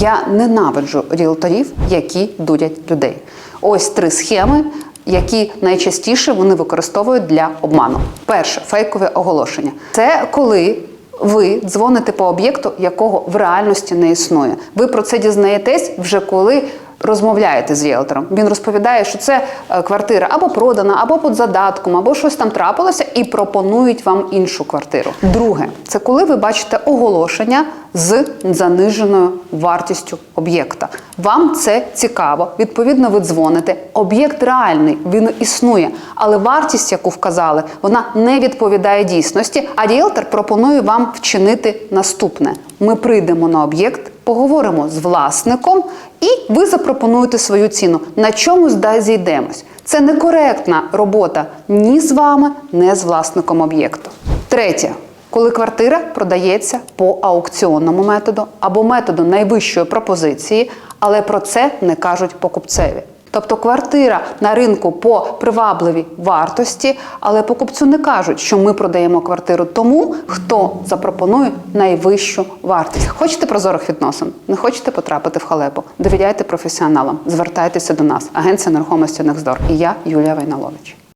Я ненавиджу ріелторів, які дурять людей. Ось три схеми, які найчастіше вони використовують для обману. Перше фейкове оголошення. Це коли ви дзвоните по об'єкту, якого в реальності не існує. Ви про це дізнаєтесь вже коли. Розмовляєте з ріелтором. Він розповідає, що це е, квартира або продана, або під задатком, або щось там трапилося, і пропонують вам іншу квартиру. Друге, це коли ви бачите оголошення з заниженою вартістю об'єкта. Вам це цікаво. Відповідно, ви дзвоните. Об'єкт реальний, він існує, але вартість, яку вказали, вона не відповідає дійсності. А ріелтор пропонує вам вчинити наступне: ми прийдемо на об'єкт. Поговоримо з власником, і ви запропонуєте свою ціну. На чомусь дай зійдемось. Це некоректна робота ні з вами, ні з власником об'єкту. Третє. Коли квартира продається по аукціонному методу або методу найвищої пропозиції, але про це не кажуть покупцеві. Тобто квартира на ринку по привабливій вартості, але покупцю не кажуть, що ми продаємо квартиру тому, хто запропонує найвищу вартість. Хочете прозорих відносин? Не хочете потрапити в халепу? Довіряйте професіоналам, звертайтеся до нас. Агенція нерухомості Нексдор. І я Юлія Вайналович.